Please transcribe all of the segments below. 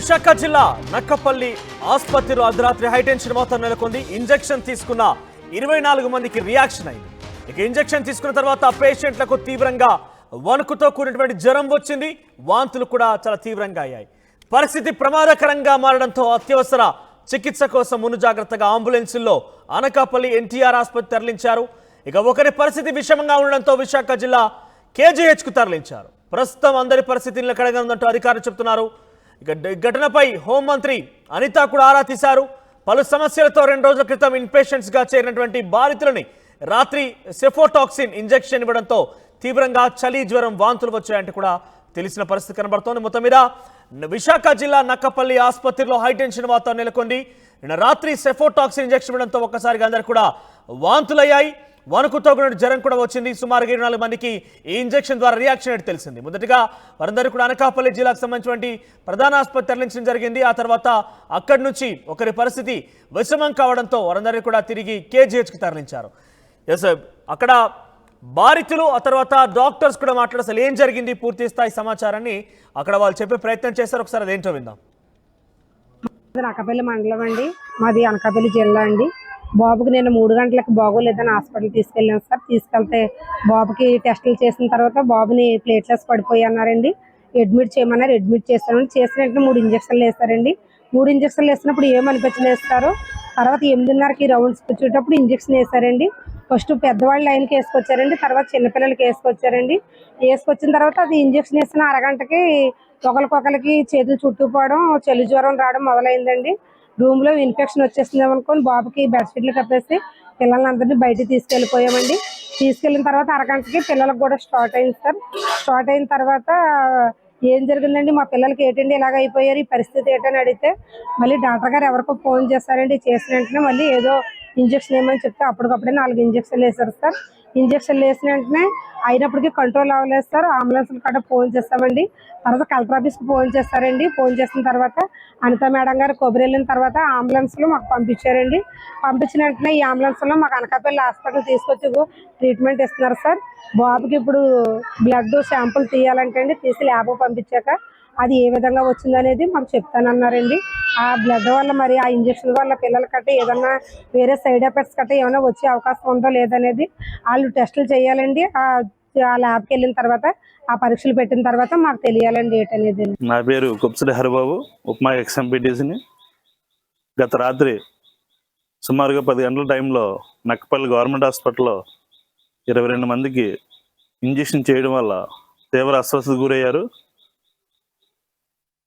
విశాఖ జిల్లా నక్కపల్లి ఆసుపత్రిలో అర్ధరాత్రి హైటెన్షన్ మొత్తం నెలకొంది. ఇంజెక్షన్ తీసుకున్న ఇరవై నాలుగు మందికి రియాక్షన్ అయింది. ఇక ఇంజెక్షన్ తీసుకున్న తర్వాత పేషెంట్లకు తీవ్రంగా వణుకుతో కూడినటువంటి జ్వరం వచ్చింది. వాంతులు కూడా చాలా తీవ్రంగా అయ్యాయి. పరిస్థితి ప్రమాదకరంగా మారడంతో అత్యవసర చికిత్స కోసం ముందు జాగ్రత్తగా అంబులెన్సుల్లో అనకాపల్లి ఎన్టీఆర్ ఆసుపత్రి తరలించారు. ఇక ఒకరి పరిస్థితి విషమంగా ఉండడంతో విశాఖ జిల్లా కేజీహెచ్కు తరలించారు. ప్రస్తుతం అందరి పరిస్థితి నిలకడగా ఉందంటూ అధికారులు చెబుతున్నారు. ఇక ఘటనపై హోంమంత్రి అనిత కూడా ఆరా తీశారు. పలు సమస్యలతో రెండు రోజుల క్రితం ఇన్పేషెంట్స్గా చేరినటువంటి బాధితులని రాత్రి సెఫోటాక్సిన్ ఇంజెక్షన్ ఇవ్వడంతో తీవ్రంగా చలి జ్వరం వాంతులు వచ్చాయంటే కూడా తెలిసిన పరిస్థితి కనబడుతోంది. మొత్తం మీద విశాఖ జిల్లా నక్కపల్లి ఆసుపత్రిలో హైటెన్షన్ వాతావరణం నెలకొంది. నిన్న రాత్రి సెఫోటాక్సిన్ ఇంజెక్షన్ ఇవ్వడంతో ఒక్కసారిగా అందరు కూడా వాంతులయ్యాయి. వణుకుతో కూడిన జ్వరం కూడా వచ్చింది. సుమారుగా ఇరవై నాలుగు మందికి ఈ ఇంజెక్షన్ ద్వారా రియాక్షన్ అయితే తెలిసింది. మొదటిగా వారందరూ కూడా అనకాపల్లి జిల్లాకు సంబంధించినటువంటి ప్రధాన ఆసుపత్రి తరలించడం జరిగింది. ఆ తర్వాత అక్కడి నుంచి ఒకరి పరిస్థితి విషమం కావడంతో వారందరినీ కూడా తిరిగి కేజీహెచ్కి తరలించారు. ఎస్ అక్కడ బాధితులు ఆ తర్వాత డాక్టర్స్ కూడా మాట్లాడి అసలు ఏం జరిగింది? పూర్తి స్థాయి సమాచారాన్ని అక్కడ వాళ్ళు చెప్పే ప్రయత్నం చేస్తారు ఒకసారి అదేంటో విందాం. అనకాపల్లి మండలం అండి. మాది అనకాపల్లి జిల్లా అండి. బాబుకి నేను మూడు గంటలకు బాగోలేదని హాస్పిటల్ తీసుకెళ్ళాను సార్. తీసుకెళ్తే బాబుకి టెస్టులు చేసిన తర్వాత బాబుని ప్లేట్లెస్ పడిపోయి అన్నారండి. అడ్మిట్ చేయమన్నారు అడ్మిట్ చేశానండి చేసిన వెంటనే మూడు ఇంజక్షన్లు వేస్తారండి మూడు ఇంజక్షన్లు వేసినప్పుడు ఏమనిపించలేదు వేస్తారు తర్వాత ఎనిమిదిన్నరకి రౌండ్స్ వచ్చేటప్పుడు ఇంజక్షన్ వేశారండి. ఫస్ట్ పెద్దవాళ్ళు లైన్కి వేసుకొచ్చారండి. తర్వాత చిన్నపిల్లలకి వేసుకొచ్చారండి. వేసుకొచ్చిన తర్వాత అది ఇంజక్షన్ వేసిన అరగంటకి ఒకరికొకరికి చేతులు చుట్టుకోవడం చలి జ్వరం రావడం మొదలైందండి. రూమ్లో ఇన్ఫెక్షన్ వచ్చేసింది అనుకొని బాబుకి బెడ్షీట్లు కప్పేసి పిల్లలందరినీ బయటికి తీసుకెళ్ళిపోయామండి. తీసుకెళ్ళిన తర్వాత అరగంటకి పిల్లలకు కూడా స్టార్ట్ అయింది సార్. స్టార్ట్ అయిన తర్వాత ఏం జరిగిందండి? మా పిల్లలకి ఏంటండి ఇలాగ అయిపోయారు? ఈ పరిస్థితి ఏంటని అడిగితే మళ్ళీ డాక్టర్ గారు ఎవరికో ఫోన్ చేస్తారండి చేసిన వెంటనే మళ్ళీ ఏదో ఇంజక్షన్ ఏమని చెప్తే అప్పటికప్పుడే నాలుగు ఇంజక్షన్లు వేశారు సార్. ఇంజక్షన్లు వేసిన వెంటనే అయినప్పటికీ కంట్రోల్ అవ్వలేదు సార్. అంబులెన్స్ కట్ట ఫోన్ చేస్తామండి. తర్వాత కలెక్టర్ ఆఫీస్కి ఫోన్ చేస్తారండి. ఫోన్ చేసిన తర్వాత అనిత మేడం గారు కొబ్బరి వెళ్ళిన తర్వాత అంబులెన్స్లో మాకు పంపించారండి. పంపించిన వెంటనే ఈ అంబులెన్స్లో మాకు అనకాపల్లి హాస్పిటల్ తీసుకొచ్చి ట్రీట్మెంట్ ఇస్తున్నారు సార్. బాబుకి ఇప్పుడు బ్లడ్ శాంపుల్ తీయాలంటే అండి తీసి ల్యాబ్ పంపించాక అది ఏ విధంగా వచ్చిందనేది మాకు చెప్తానన్నారండి. ఆ బ్లడ్ వల్ల మరి ఆ ఇంజక్షన్ వల్ల పిల్లలకట్ట ఏదన్నా వేరే సైడ్ ఎఫెక్ట్స్ కట్ట ఏమైనా వచ్చే అవకాశం ఉందో లేదనేది వాళ్ళు టెస్టులు చేయాలండి. ఆ ఆ ల్యాబ్కి వెళ్ళిన తర్వాత ఆ పరీక్షలు పెట్టిన తర్వాత మాకు తెలియాలండి ఏంటనేది నా పేరు కుప్సడి హరిబాబు ఉప్మా ఎక్స్ఎంపీటీసీని. గత రాత్రి సుమారుగా పది గంటల టైంలో నక్కపల్లి గవర్నమెంట్ హాస్పిటల్లో ఇరవై రెండు మందికి ఇంజెక్షన్ చేయడం వల్ల తీవ్ర అస్వస్థత గురయ్యారు.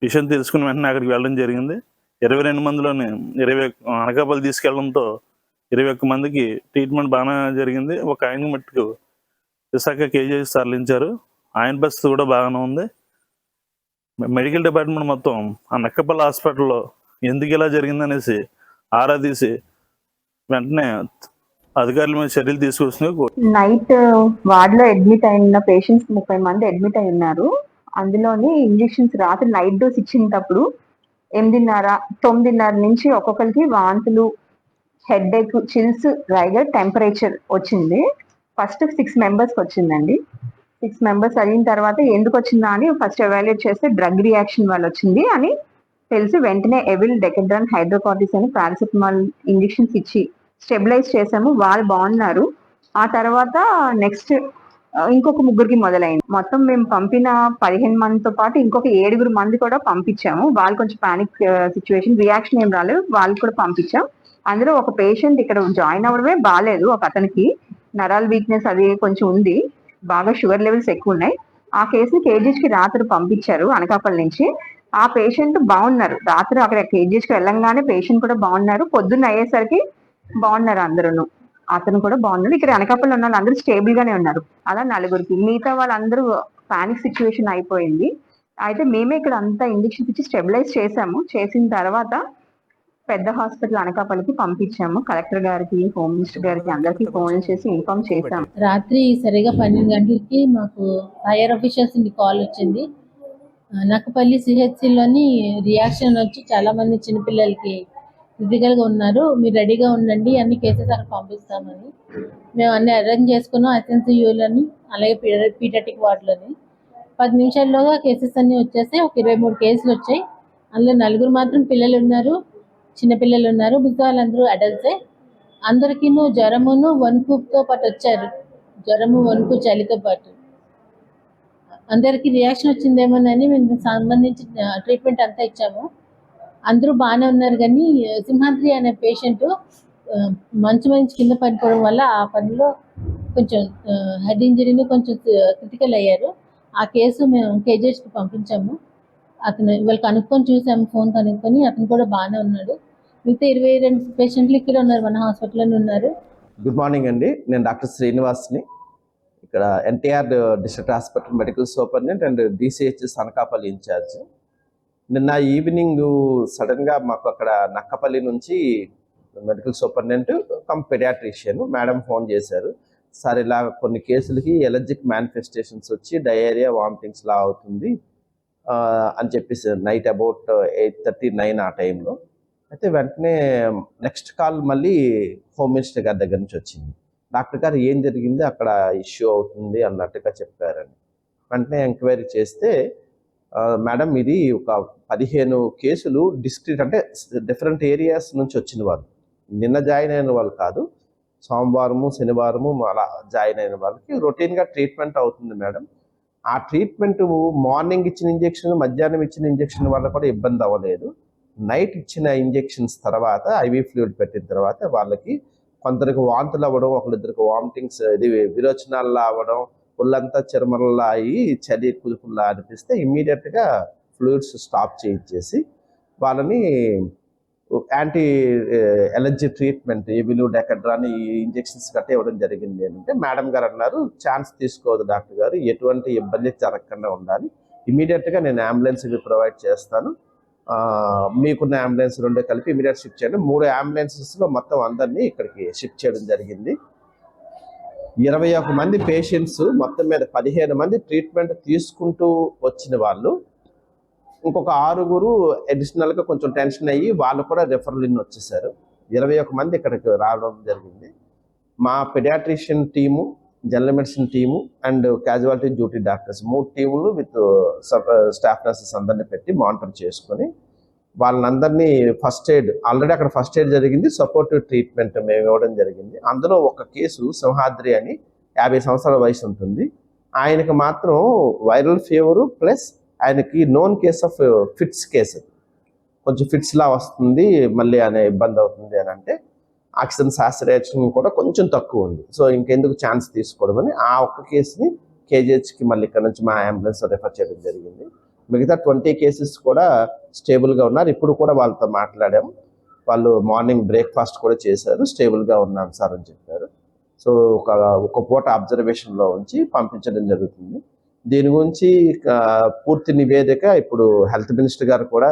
విషయం తెలుసుకుని వెంటనే అక్కడికి వెళ్ళడం జరిగింది. ఇరవై రెండు మందిలోనే ఇరవై అనకాపల్లి తీసుకెళ్ళడంతో ఇరవై ఒక్క మందికి ట్రీట్మెంట్ బాగానే జరిగింది. ఒక ఆయన మట్టుకు విశాఖ కేజీఎస్ తరలించారు. ఆయన పరిస్థితి కూడా బాగానే ఉంది. మెడికల్ డిపార్ట్మెంట్ మొత్తం ఆ నక్కపల్లి హాస్పిటల్లో ఎందుకు ఇలా జరిగిందనేసి ఆరా తీసి వెంటనే అధికారుల మీద చర్యలు తీసుకొస్తుంది నైట్ వార్డ్లో అడ్మిట్ అయిన పేషెంట్స్ ముప్పై మంది అడ్మిట్ అయి ఉన్నారు. అందులోని ఇంజెక్షన్స్ రాత్రి నైట్ డోస్ ఇచ్చినప్పుడు ఎనిమిదిన్నర తొమ్మిదిన్నర నుంచి ఒక్కొక్కరికి వాంతులు headache chills rigor temperature వచ్చింది. ఫస్ట్ సిక్స్ మెంబర్స్కి వచ్చిందండి. సిక్స్ మెంబర్స్ అయిన తర్వాత ఎందుకు వచ్చిందా అని ఫస్ట్ ఎవాల్యుయేట్ చేస్తే డ్రగ్ రియాక్షన్ వల్ల వచ్చింది అని తెలిసి వెంటనే ఎవిల్ డెకెడ్రాన్ హైడ్రోకాటిస్ అని పారాసిటమాల్ ఇంజెక్షన్స్ ఇచ్చి స్టెబిలైజ్ చేసాము వాళ్ళు బాగున్నారు. ఆ తర్వాత నెక్స్ట్ ఇంకొక ముగ్గురికి మొదలైంది. మొత్తం మేము పంపిన పదిహేను మందితో పాటు ఇంకొక ఏడుగురు మంది కూడా పంపించాము. వాళ్ళు కొంచెం పానిక్ సిచ్యువేషన్ రియాక్షన్ ఏం రాలేదు. వాళ్ళు కూడా పంపించాం. అందులో ఒక పేషెంట్ ఇక్కడ జాయిన్ అవ్వడమే బాగాలేదు ఒక అతనికి నరాల వీక్నెస్ అది కొంచెం ఉంది. బాగా షుగర్ లెవెల్స్ ఎక్కువ ఉన్నాయి. ఆ కేసుని కేజీహెచ్కి రాత్రి పంపించారు అనకాపల్లి నుంచి. ఆ పేషెంట్ బాగున్నారు. రాత్రి అక్కడ కేజీహెచ్ వెళ్ళంగానే పేషెంట్ కూడా బాగున్నారు. పొద్దున్న అయ్యేసరికి బాగున్నారు అందరూ అతను కూడా బాగున్నాడు. ఇక్కడ అనకాపల్లి ఉన్న అందరూ స్టేబుల్ గానే ఉన్నారు. అలా నలుగురికి. మిగతా వాళ్ళందరూ పానిక్ సిచ్యువేషన్ అయిపోయింది. అయితే మేమే ఇక్కడ అంతా ఇంజక్షన్ ఇచ్చి స్టెబిలైజ్ చేసాము. చేసిన తర్వాత పెద్ద హాస్పిటల్ అనకాపల్లికి పంపించాము. కలెక్టర్ గారికి హోమ్ మినిస్టర్ గారికి అందరికి ఫోన్ చేసి ఇన్ఫార్మ్ చేశాము రాత్రి సరిగా పన్నెండు గంటలకి మాకు హైయర్ ఆఫీషియల్స్ నుండి కాల్ వచ్చింది. ఆ, నక్కపల్లి సిహెచ్సిలోని రియాక్షన్ వచ్చి చాలా మంది చిన్నపిల్లలకి క్రిటికల్గా ఉన్నారు. మీరు రెడీగా ఉండండి అన్ని కేసెస్ అక్కడ పంపిస్తామని. మేము అన్ని అరేంజ్ చేసుకున్నాం ఎస్ఎన్సీయూలని అలాగే పీడియాటిక్ వార్డులని. పది నిమిషాల్లోగా కేసెస్ అన్ని వచ్చేసి ఒక ఇరవై మూడు కేసులు వచ్చాయి. అందులో నలుగురు మాత్రం పిల్లలు ఉన్నారు చిన్న పిల్లలు ఉన్నారు. మిగతా వాళ్ళందరూ అడల్ట్సే అందరికీను జ్వరమును వణుకుతో పాటు వచ్చారు. జ్వరము వణుకు చలితో పాటు. అందరికీ రియాక్షన్ వచ్చిందేమోనని మేము సంబంధించిన ట్రీట్మెంట్ అంతా ఇచ్చాము. అందరూ బాగానే ఉన్నారు కానీ సింహాద్రి అనే పేషెంట్ మంచు మంచి కింద పడిపోవడం వల్ల ఆ పనిలో కొంచెం హెడ్ ఇంజరీని కొంచెం క్రిటికల్ అయ్యారు. ఆ కేసు మేము కేజీహెచ్కి పంపించాము. అతను ఇవాళ కనుక్కొని చూసాము ఫోన్ కనుక్కొని అతను కూడా బాగానే ఉన్నాడు. మిగతా ఇరవై రెండు పేషెంట్లు ఇక్కడ ఉన్నారు మన హాస్పిటల్లోనే ఉన్నారు. గుడ్ మార్నింగ్ అండి. నేను డాక్టర్ శ్రీనివాస్ని. ఇక్కడ NTR district hospital medical superintendent and DCH Anakapalli incharge. నిన్న ఈవినింగ్ సడన్గా మాకు అక్కడ నక్కపల్లి నుంచి medical superintendent cum paediatrician madam phone చేశారు. సార్ ఇలా కొన్ని కేసులకి ఎలర్జిక్ మేనిఫెస్టేషన్స్ వచ్చి డయేరియా వామిటింగ్స్ లా అవుతుంది అని చెప్పేసి night about eight thirty nine ఆ టైంలో. అయితే వెంటనే నెక్స్ట్ కాల్ మళ్ళీ హోమ్ మినిస్టర్ గారి దగ్గర నుంచి వచ్చింది. డాక్టర్ గారు ఏం జరిగింది? అక్కడ ఇష్యూ అవుతుంది అన్నట్టుగా చెప్పారని వెంటనే ఎంక్వైరీ చేస్తే మేడం ఇది ఒక పదిహేను కేసులు డిస్ట్రిక్ట్ అంటే డిఫరెంట్ ఏరియాస్ నుంచి వచ్చిన వాళ్ళు. నిన్న జాయిన్ అయిన వాళ్ళు కాదు సోమవారము శనివారము అలా జాయిన్ అయిన వాళ్ళకి రొటీన్గా ట్రీట్మెంట్ అవుతుంది మేడం. ఆ ట్రీట్మెంట్ మార్నింగ్ ఇచ్చిన ఇంజెక్షన్ మధ్యాహ్నం ఇచ్చిన ఇంజెక్షన్ వల్ల కూడా ఇబ్బంది అవ్వలేదు. నైట్ ఇచ్చిన ఇంజెక్షన్స్ తర్వాత ఐవి ఫ్లూయిడ్ పెట్టిన తర్వాత వాళ్ళకి కొందరికి వాంతులు అవ్వడం ఒకరిద్దరికి వామిటింగ్స్ ఇది విరోచనాలు అవ్వడం ఒళ్ళంతా చిరమరలా అయ్యి చలి కుదుపుల్లా అనిపిస్తే ఇమ్మీడియట్గా ఫ్లూయిడ్స్ స్టాప్ చేయించేసి వాళ్ళని యాంటీ ఎలర్జీ ట్రీట్మెంట్ ఏబిలు డెకడ్రాని ఇంజెక్షన్స్ గట్రా ఇవ్వడం జరిగింది అంటే మేడం గారు అన్నారు ఛాన్స్ తీసుకోవద్దు డాక్టర్ గారు ఎటువంటి ఇబ్బంది జరగకుండా ఉండాలి. ఇమీడియట్గా నేను అంబులెన్స్ ప్రొవైడ్ చేస్తాను. మీకున్న అంబులెన్స్ రెండు కలిపి ఇమీడియట్ షిఫ్ట్ చేయండి. మూడు అంబులెన్సెస్లో మొత్తం అందరినీ ఇక్కడికి షిఫ్ట్ చేయడం జరిగింది. ఇరవై ఒక మంది పేషెంట్స్ మొత్తం మీద పదిహేను మంది ట్రీట్మెంట్ తీసుకుంటూ వచ్చిన వాళ్ళు. ఇంకొక ఆరుగురు అడిషనల్గా కొంచెం టెన్షన్ అయ్యి వాళ్ళు కూడా రిఫరల్ ఇన్ వచ్చేసారు. ఇరవై ఒక మంది ఇక్కడికి రావడం జరిగింది. మా paediatrician team general medicine team and casualty duty doctors మూడు టీములు విత్ స్టాఫ్ నర్సెస్ అందరిని పెట్టి మానిటర్ చేసుకొని వాళ్ళందరినీ ఫస్ట్ ఎయిడ్ ఆల్రెడీ అక్కడ ఫస్ట్ ఎయిడ్ జరిగింది సపోర్టివ్ ట్రీట్మెంట్ మేము ఇవ్వడం జరిగింది. అందులో ఒక కేసు సింహాద్రి అని యాభై సంవత్సరాల వయసు ఉంటుంది. ఆయనకు మాత్రం వైరల్ ఫీవరు ప్లస్ ఆయనకి known case of fits case కొంచెం ఫిట్స్లా వస్తుంది మళ్ళీ అనే ఇబ్బంది అవుతుంది అని అంటే ఆక్సిజన్ శాస్త్రయాచనం కూడా కొంచెం తక్కువ ఉంది. సో ఇంకెందుకు ఛాన్స్ తీసుకోవడం అని ఆ ఒక్క కేసుని కేజీహెచ్కి మళ్ళీ ఇక్కడ నుంచి మా అంబులెన్స్ రెఫర్ చేయడం జరిగింది. మిగతా ట్వంటీ కేసెస్ కూడా స్టేబుల్గా ఉన్నారు. ఇప్పుడు కూడా వాళ్ళతో మాట్లాడాము వాళ్ళు మార్నింగ్ బ్రేక్ఫాస్ట్ కూడా చేశారు. స్టేబుల్గా ఉన్నాం సార్ అని చెప్పారు. సో ఒక ఒక పూట అబ్జర్వేషన్లో ఉంచి పంపించడం జరుగుతుంది. దీని గురించి పూర్తి నివేదిక ఇప్పుడు హెల్త్ మినిస్టర్ గారు కూడా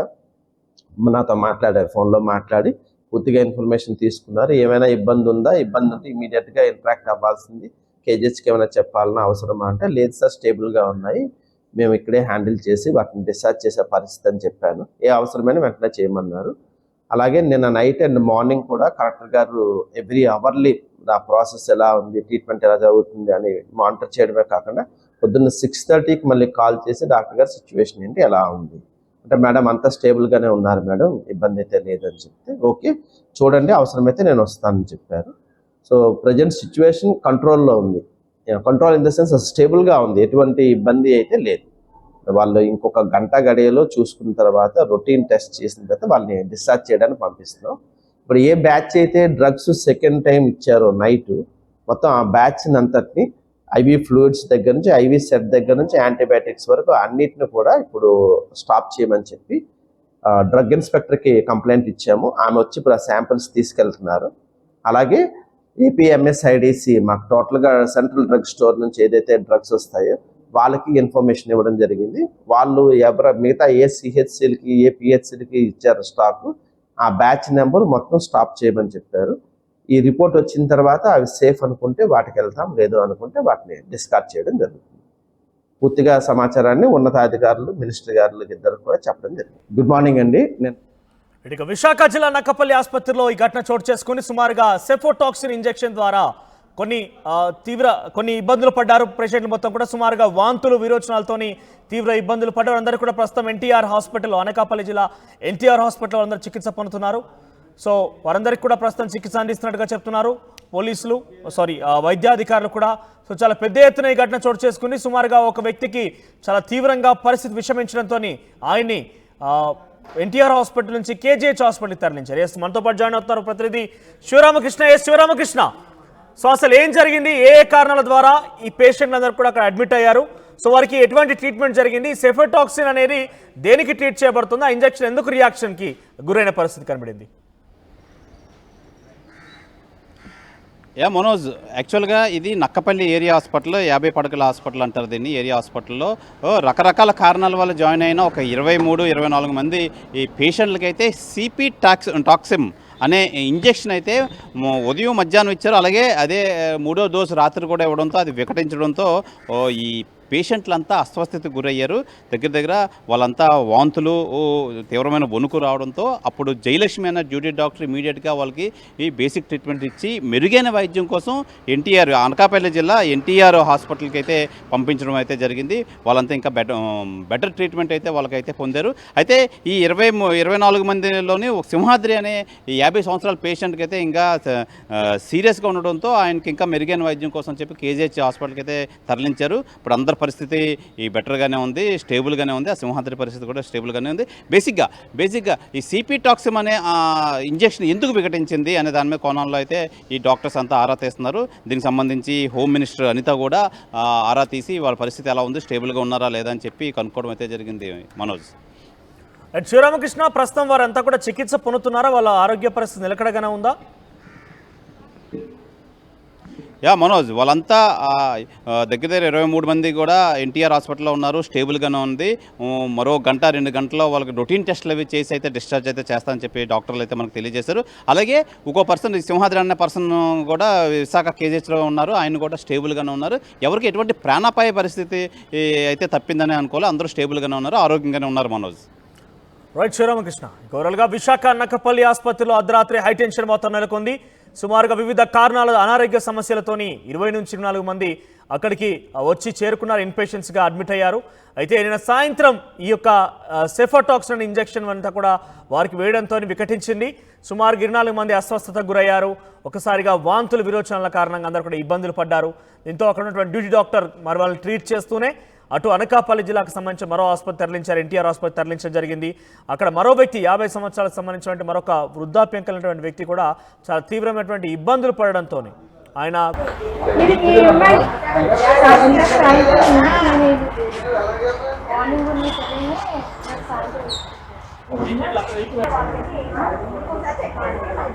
నాతో మాట్లాడారు. ఫోన్లో మాట్లాడి పూర్తిగా ఇన్ఫర్మేషన్ తీసుకున్నారు. ఏమైనా ఇబ్బంది ఉందా? ఇబ్బంది ఉంటే ఇమీడియట్గా ఇంట్రాక్ట్ అవ్వాల్సింది. కేజెస్కి ఏమైనా చెప్పాలన్నా అవసరమా అంటే లేదు సార్ స్టేబుల్గా ఉన్నాయి. మేము ఇక్కడే హ్యాండిల్ చేసి వాటిని డిశ్చార్జ్ చేసే పరిస్థితి అని చెప్పాను. ఏ అవసరమైన వెంటనే చేయమన్నారు. అలాగే నిన్న నైట్ అండ్ మార్నింగ్ కూడా కలెక్టర్ గారు ఎవ్రీ అవర్లీ నా ప్రాసెస్ ఎలా ఉంది ట్రీట్మెంట్ ఎలా జరుగుతుంది అని మానిటర్ చేయడమే కాకుండా పొద్దున్న సిక్స్ థర్టీకి మళ్ళీ కాల్ చేసి డాక్టర్ గారు సిచ్యువేషన్ ఏంటి ఎలా ఉంది. అంటే మేడం అంతా స్టేబుల్గానే ఉన్నారు మేడం ఇబ్బంది అయితే లేదని చెప్తే ఓకే చూడండి అవసరమైతే నేను వస్తానని చెప్పారు. సో ప్రజెంట్ సిచ్యువేషన్ కంట్రోల్లో ఉంది. కంట్రోల్ ఇన్ ద సెన్స్ స్టేబుల్గా ఉంది. ఎటువంటి ఇబ్బంది అయితే లేదు. వాళ్ళు ఇంకొక గంట గడియలో చూసుకున్న తర్వాత రొటీన్ టెస్ట్ చేసిన తర్వాత వాళ్ళని డిశ్చార్జ్ చేయడానికి పంపిస్తున్నాం. ఇప్పుడు ఏ బ్యాచ్ అయితే డ్రగ్స్ సెకండ్ టైం ఇచ్చారో నైట్ మొత్తం ఆ బ్యాచ్ అంతటిని ఐవి ఫ్లూయిడ్స్ దగ్గర నుంచి ఐవి సెట్ దగ్గర నుంచి యాంటీబయాటిక్స్ వరకు అన్నిటిని కూడా ఇప్పుడు స్టాప్ చేయమని చెప్పి డ్రగ్ ఇన్స్పెక్టర్కి కంప్లైంట్ ఇచ్చాము. ఆమె వచ్చి ఇప్పుడు ఆ శాంపిల్స్ తీసుకెళ్తున్నారు. అలాగే ఏపీఎంఎస్ఐడిసి మాకు టోటల్గా సెంట్రల్ డ్రగ్ స్టోర్ నుంచి ఏదైతే డ్రగ్స్ వస్తాయో వాళ్ళకి ఇన్ఫర్మేషన్ ఇవ్వడం జరిగింది. వాళ్ళు ఎవర మిగతా ఏ సిహెచ్సిలకి ఏ పిహెచ్సిలకి ఇచ్చారు స్టాక్ ఆ బ్యాచ్ నెంబర్ మొత్తం స్టాప్ చేయమని చెప్పారు. ఈ రిపోర్ట్ వచ్చిన తర్వాత అవి సేఫ్ అనుకుంటే వాటికి వెళ్తాం లేదు అనుకుంటే వాటిని డిస్కార్డ్ చేయడం జరుగుతుంది. పూర్తిగా సమాచారాన్ని ఉన్నతాధికారులు మినిస్టర్ గారులకు ఇద్దరు కూడా చెప్పడం జరిగింది. గుడ్ మార్నింగ్ అండి. నేను ఇక విశాఖ జిల్లా నక్కపల్లి ఆసుపత్రిలో ఈ ఘటన చోటు చేసుకుని సుమారుగా సెఫోటాక్సిన్ ఇంజెక్షన్ ద్వారా కొన్ని తీవ్ర కొన్ని ఇబ్బందులు పడ్డారు. పేషెంట్లు మొత్తం కూడా సుమారుగా వాంతులు విరోచనాలతోని తీవ్ర ఇబ్బందులు పడ్డారు. అందరూ కూడా ప్రస్తుతం ఎన్టీఆర్ హాస్పిటల్ అనకాపల్లి జిల్లా ఎన్టీఆర్ హాస్పిటల్ అందరూ చికిత్స పొందుతున్నారు. సో వారందరికీ కూడా ప్రస్తుతం చికిత్స అందిస్తున్నట్టుగా చెప్తున్నారు పోలీసులు సారీ వైద్యాధికారులు కూడా. సో చాలా పెద్ద ఎత్తున ఈ ఘటన చోటు చేసుకుని సుమారుగా ఒక వ్యక్తికి చాలా తీవ్రంగా పరిస్థితి విషమించడంతో ఆయన్ని ఎన్టీఆర్ హాస్పిటల్ నుంచి కేజీహెచ్ హాస్పిటల్కి తరలించారు. ఎస్ మనతో పాటు జాయిన్ అవుతున్నారు ప్రతినిధి శివరామకృష్ణ. ఎస్ శివరామకృష్ణ. సో అసలు ఏం జరిగింది? ఏ కారణాల ద్వారా ఈ పేషెంట్లు అందరూ కూడా అక్కడ అడ్మిట్ అయ్యారు? సో వారికి ఎటువంటి ట్రీట్మెంట్ జరిగింది? సెఫెటాక్సిన్ అనేది దేనికి ట్రీట్ చేయబడుతుంది ఆ ఇంజెక్షన్ ఎందుకు రియాక్షన్కి గురైన పరిస్థితి కనబడింది? యా మనోజ్ యాక్చువల్గా ఇది నక్కపల్లి ఏరియా హాస్పిటల్ యాభై పడకల హాస్పిటల్ అంటారు దీన్ని ఏరియా హాస్పిటల్లో. రకరకాల కారణాల వల్ల జాయిన్ అయిన ఒక ఇరవై మూడు ఇరవై నాలుగు మంది ఈ పేషెంట్లకి అయితే సిపి టాక్స్ టాక్సిమ్ అనే ఇంజెక్షన్ అయితే ఉదయం మధ్యాహ్నం ఇచ్చారు. అలాగే అదే మూడో డోసు రాత్రి కూడా ఇవ్వడంతో అది వికటించడంతో ఓ, ఈ పేషెంట్లంతా అస్వస్థతకు గురయ్యారు. దగ్గర దగ్గర వాళ్ళంతా వాంతులు తీవ్రమైన వణుకు రావడంతో అప్పుడు జయలక్ష్మి అన్న డ్యూటీ డాక్టర్ ఇమీడియట్గా వాళ్ళకి ఈ బేసిక్ ట్రీట్మెంట్ ఇచ్చి మెరుగైన వైద్యం కోసం ఎన్టీఆర్ అనకాపల్లి జిల్లా ఎన్టీఆర్ హాస్పిటల్కి అయితే పంపించడం అయితే జరిగింది. వాళ్ళంతా ఇంకా బెటర్ బెటర్ ట్రీట్మెంట్ అయితే వాళ్ళకైతే పొందారు. అయితే ఈ ఇరవై ఇరవై నాలుగు మందిలోని ఒక సింహాద్రి అనే ఈ యాభై సంవత్సరాల పేషెంట్కి అయితే ఇంకా సీరియస్గా ఉండడంతో ఆయనకి ఇంకా మెరుగైన వైద్యం కోసం చెప్పి కేజీహెచ్ హాస్పిటల్కి అయితే తరలించారు. ఇప్పుడు అందరు పరిస్థితి ఈ బెటర్గానే ఉంది స్టేబుల్గానే ఉంది ఆ సింహాద్రి పరిస్థితి కూడా స్టేబుల్గానే ఉంది. బేసిక్గా బేసిక్గా ఈ సిపి టాక్సిమ్ అనే ఇంజెక్షన్ ఎందుకు వికటించింది అనే దాని మీద కోణంలో అయితే ఈ డాక్టర్స్ అంతా ఆరా తీస్తున్నారు. దీనికి సంబంధించి హోమ్ మినిస్టర్ అనిత కూడా ఆరా తీసి వాళ్ళ పరిస్థితి ఎలా ఉంది స్టేబుల్గా ఉన్నారా లేదా అని చెప్పి కనుక్కోవడం అయితే జరిగింది మనోజ్. అండ్ శివరామకృష్ణ ప్రస్తుతం వారంతా కూడా చికిత్స పొందుతున్నారా? వాళ్ళ ఆరోగ్య పరిస్థితి నిలకడగానే ఉందా? యా మనోజ్ వాళ్ళంతా దగ్గర దగ్గర ఇరవై మూడు మంది కూడా ఎన్టీఆర్ హాస్పిటల్లో ఉన్నారు స్టేబుల్గానే ఉంది. మరో గంట రెండు గంటల్లో వాళ్ళకి రొటీన్ టెస్ట్లు అవి చేసి అయితే డిశ్చార్జ్ అయితే చేస్తామని చెప్పి డాక్టర్లు అయితే మనకు తెలియజేశారు. అలాగే ఇంకో పర్సన్ సింహాద్రి అనే పర్సన్ కూడా విశాఖ కేజీహెచ్లో ఉన్నారు ఆయన కూడా స్టేబుల్గానే ఉన్నారు. ఎవరికి ఎటువంటి ప్రాణాపాయ పరిస్థితి అయితే తప్పిందని అనుకోవాలి అందరూ స్టేబుల్గానే ఉన్నారు ఆరోగ్యంగానే ఉన్నారు మనోజ్. రైట్ శ్రీరామకృష్ణ. ఓవరాల్గా విశాఖ నక్కపల్లి ఆసుపత్రిలో అర్ధరాత్రి హైటెన్షన్ మొత్తం నెలకొంది. సుమారుగా వివిధ కారణాల అనారోగ్య సమస్యలతోని ఇరవై నుంచి నాలుగు మంది అక్కడికి వచ్చి చేరుకున్నారు ఇన్పేషెంట్స్గా అడ్మిట్ అయ్యారు. అయితే నిన్న సాయంత్రం ఈ యొక్క సెఫోటాక్సిన్ ఇంజెక్షన్ అంతా కూడా వారికి వేయడంతో వికటించింది. సుమారు ఇరవై నాలుగు మంది అస్వస్థతకు గురయ్యారు. ఒకసారిగా వాంతులు విరోచనాల కారణంగా అందరూ కూడా ఇబ్బందులు పడ్డారు. దీంతో అక్కడ ఉన్నటువంటి డ్యూటీ డాక్టర్ మరి వాళ్ళని ట్రీట్ చేస్తూనే అటు అనకాపల్లి జిల్లాకు సంబంధించి మరో ఆసుపత్రి తరలించారు. ఎన్టీఆర్ ఆసుపత్రి తరలించడం జరిగింది. అక్కడ మరో వ్యక్తి యాభై సంవత్సరాలకు సంబంధించినటువంటి మరొక వృద్ధాప్యం కలిగినటువంటి వ్యక్తి కూడా చాలా తీవ్రమైనటువంటి ఇబ్బందులు పడడంతో ఆయన